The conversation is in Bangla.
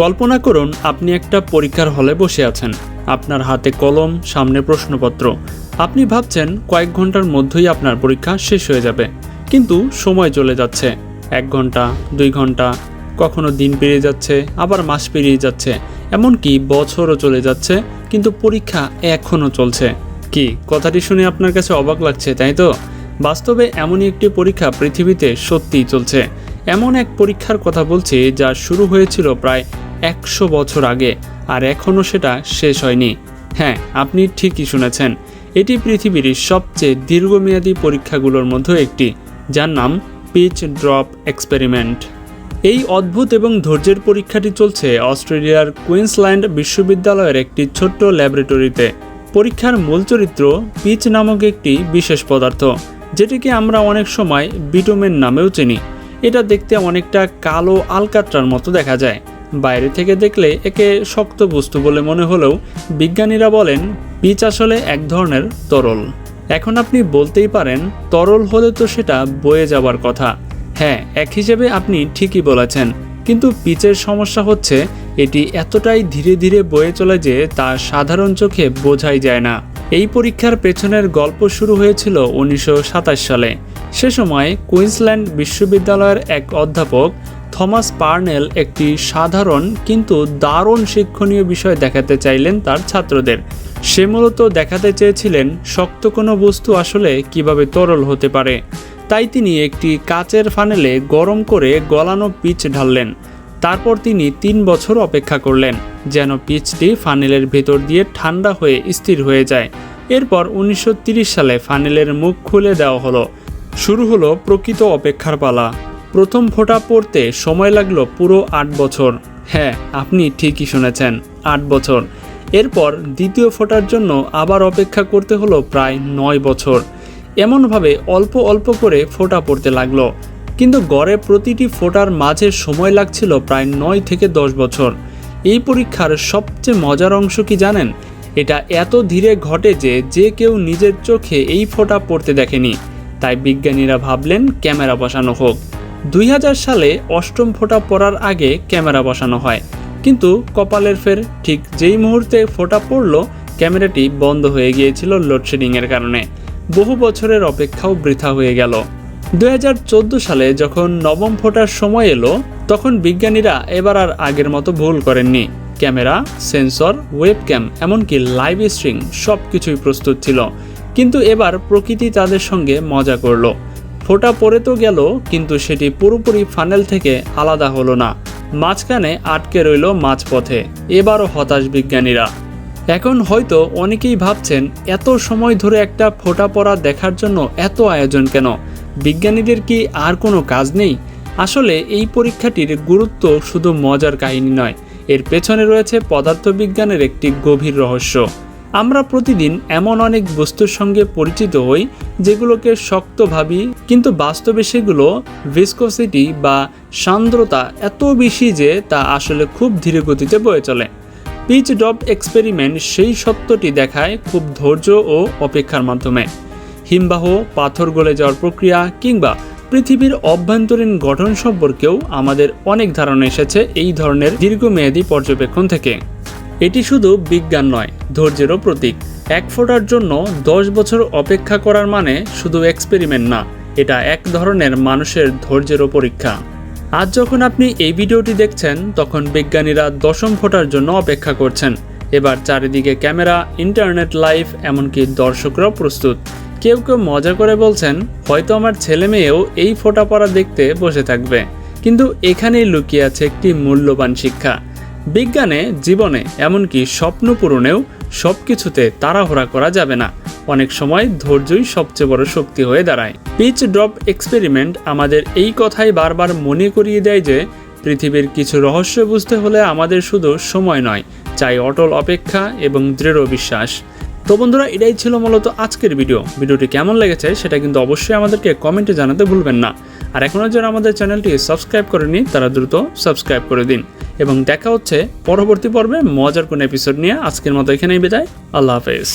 কল্পনা করুন, আপনি একটা পরীক্ষার হলে বসে আছেন। আপনার হাতে কলম, সামনে প্রশ্নপত্র। আপনি ভাবছেন কয়েক ঘণ্টার মধ্যেই আপনার পরীক্ষা শেষ হয়ে যাবে। কিন্তু সময় চলে যাচ্ছে। এক ঘণ্টা, দুই ঘণ্টা, কখনো দিন পেরিয়ে যাচ্ছে, আবার মাস পেরিয়ে যাচ্ছে। এমনকি বছরও চলে যাচ্ছে, কিন্তু পরীক্ষা এখনও চলছে। কি, কথাটি শুনে আপনার কাছে অবাক লাগছে, তাই তো? বাস্তবে এমনই একটি পরীক্ষা পৃথিবীতে সত্যিই চলছে। এমন এক পরীক্ষার কথা বলছি, যা শুরু হয়েছিল প্রায় একশো বছর আগে, আর এখনও সেটা শেষ হয়নি। হ্যাঁ আপনি ঠিকই শুনেছেন। এটি পৃথিবীর সবচেয়ে দীর্ঘমেয়াদী পরীক্ষাগুলোর মধ্যে একটি, যার নাম পিচ ড্রপ এক্সপেরিমেন্ট। এই অদ্ভুত এবং ধৈর্যের পরীক্ষাটি চলছে অস্ট্রেলিয়ার কুইন্সল্যান্ড বিশ্ববিদ্যালয়ের একটি ছোট্ট ল্যাবরেটরিতে। পরীক্ষার মূল চরিত্র পিচ নামক একটি বিশেষ পদার্থ, যেটিকে আমরা অনেক সময় বিটোমেন নামেও চিনি। এটা দেখতে অনেকটা কালো আলকাত্রার মতো দেখা যায়। বাইরে থেকে দেখলে একে শক্ত বস্তু বলে মনে হলেও বিজ্ঞানীরা বলেন পিচ আসলে এক ধরনের তরল। এখন আপনি বলতেই পারেন, তরল হলে তো সেটা বয়ে যাবার কথা। হ্যাঁ এক হিসেবে আপনি ঠিকই বলেছেন। কিন্তু পিচের সমস্যা হচ্ছে, এটি এতটাই ধীরে ধীরে বয়ে চলে যে তা সাধারণ চোখে বোঝাই যায় না। এই পরীক্ষার পেছনের গল্প শুরু হয়েছিল উনিশশো সাতাশ সালে। সে সময় কুইন্সল্যান্ড বিশ্ববিদ্যালয়ের এক অধ্যাপক থমাস পার্নেল একটি সাধারণ কিন্তু দারুণ শিক্ষণীয় বিষয় দেখাতে চাইলেন তার ছাত্রদের। সে মূলত দেখাতে চেয়েছিলেন শক্ত কোনো বস্তু আসলে কীভাবে তরল হতে পারে। তাই তিনি একটি কাচের ফানেলে গরম করে গলানো পিচ ঢাললেন। তারপর তিনি তিন বছর অপেক্ষা করলেন যেন পিচটি ফানেলের ভেতর দিয়ে ঠান্ডা হয়ে স্থির হয়ে যায়। এরপর উনিশশো সালে ফানেলের মুখ খুলে দেওয়া হলো। শুরু হলো প্রকৃত অপেক্ষার পালা। প্রথম ফোঁটা পড়তে সময় লাগল পুরো আট বছর। হ্যাঁ আপনি ঠিকই শুনেছেন, আট বছর। এরপর দ্বিতীয় ফোঁটার জন্য আবার অপেক্ষা করতে হলো প্রায় নয় বছর। এমনভাবে অল্প অল্প করে ফোঁটা পড়তে লাগল। কিন্তু গড়ে প্রতিটি ফোঁটার মাঝে সময় লাগছিল প্রায় নয় থেকে দশ বছর। এই পরীক্ষার সবচেয়ে মজার অংশ কি জানেন? এটা এত ধীরে ঘটে যে যে কেউ নিজের চোখে এই ফোঁটা পড়তে দেখেনি। তাই বিজ্ঞানীরা ভাবলেন ক্যামেরা বসানো হোক। দুই হাজার সালে অষ্টম ফোঁটা পড়ার আগে ক্যামেরা বসানো হয়। কিন্তু কপালের ফের ঠিক যেই মুহূর্তে ফোঁটা পড়ল, ক্যামেরাটি বন্ধ হয়ে গিয়েছিল লোডশেডিংয়ের কারণে। বহু বছরের অপেক্ষাও বৃথা হয়ে গেল। দুই হাজার চোদ্দ সালে যখন নবম ফোটার সময় এলো, তখন বিজ্ঞানীরা এবার আর আগের মতো ভুল করেননি। ক্যামেরা, সেন্সর, ওয়েবক্যাম, এমনকি লাইভ স্ট্রিং সব কিছুই প্রস্তুত ছিল। কিন্তু এবার প্রকৃতি তাদের সঙ্গে মজা করল। ফোটা পড়ে তো গেল, কিন্তু সেটি পুরোপুরি ফানেল থেকে আলাদা হলো না। মাঝখানে আটকে রইল মাঝপথে। এবারও হতাশ বিজ্ঞানীরা। এখন হয়তো অনেকেই ভাবছেন, এত সময় ধরে একটা ফোটা পড়া দেখার জন্য এত আয়োজন কেন? বিজ্ঞানীদের কি আর কোনো কাজ নেই? আসলে এই পরীক্ষাটির গুরুত্ব শুধু মজার কাহিনী নয়, এর পেছনে রয়েছে পদার্থবিজ্ঞানের একটি গভীর রহস্য। আমরা প্রতিদিন এমন অনেক বস্তুর সঙ্গে পরিচিত হই, যেগুলোকে শক্ত ভাবি, কিন্তু বাস্তবে সেগুলো ভিসকোসিটি বা সান্দ্রতা এত বেশি যে তা আসলে খুব ধীরে গতিতে বয়ে চলে। পিচ ডব এক্সপেরিমেন্ট সেই সত্যটি দেখায় খুব ধৈর্য ও অপেক্ষার মাধ্যমে। হিমবাহ, পাথর গলে যাওয়ার প্রক্রিয়া কিংবা পৃথিবীর অভ্যন্তরীণ গঠন সম্পর্কেও আমাদের অনেক ধারণা এসেছে এই ধরনের দীর্ঘমেয়াদী পর্যবেক্ষণ থেকে। এটি শুধু বিজ্ঞান নয়, ধৈর্যেরও প্রতীক। এক ফোটার জন্য দশ বছর অপেক্ষা করার মানে শুধু এক্সপেরিমেন্ট না, এটা এক ধরনের মানুষের ধৈর্যেরও পরীক্ষা। আজ যখন আপনি এই ভিডিওটি দেখছেন, তখন বিজ্ঞানীরা দশম ফোটার জন্য অপেক্ষা করছেন। এবার চারিদিকে ক্যামেরা, ইন্টারনেট লাইভ এমনকি দর্শকরাও প্রস্তুত। কেউ কেউ মজা করে বলছেন, হয়তো আমার ছেলে মেয়েও এই ফোটা পড়া দেখতে বসে থাকবে। কিন্তু এখানেই লুকিয়ে আছে একটি মূল্যবান শিক্ষা। বিজ্ঞানে, জীবনে এমনকি স্বপ্ন পূরণেও সব কিছুতে তাড়াহুড়া করা যাবে না। অনেক সময় ধৈর্যই সবচেয়ে বড় শক্তি হয়ে দাঁড়ায়। পিচ ড্রপ এক্সপেরিমেন্ট আমাদের এই কথাই বারবার মনে করিয়ে দেয় যে, পৃথিবীর কিছু রহস্য বুঝতে হলে আমাদের শুধু সময় নয়, চাই অটল অপেক্ষা এবং দৃঢ় বিশ্বাস। তো বন্ধুরা, এটাই ছিল মূলত আজকের ভিডিও। ভিডিওটি কেমন লেগেছে সেটা কিন্তু অবশ্যই আমাদেরকে কমেন্টে জানাতে ভুলবেন না। আর এখনও যারা আমাদের চ্যানেলটি সাবস্ক্রাইব করেনি তারা দ্রুত সাবস্ক্রাইব করে দিন। এবং দেখা হচ্ছে পরবর্তী পর্বে মজার কোনো এপিসোড নিয়ে। আজকের মতো এখানেই বিদায়। আল্লাহ হাফেজ।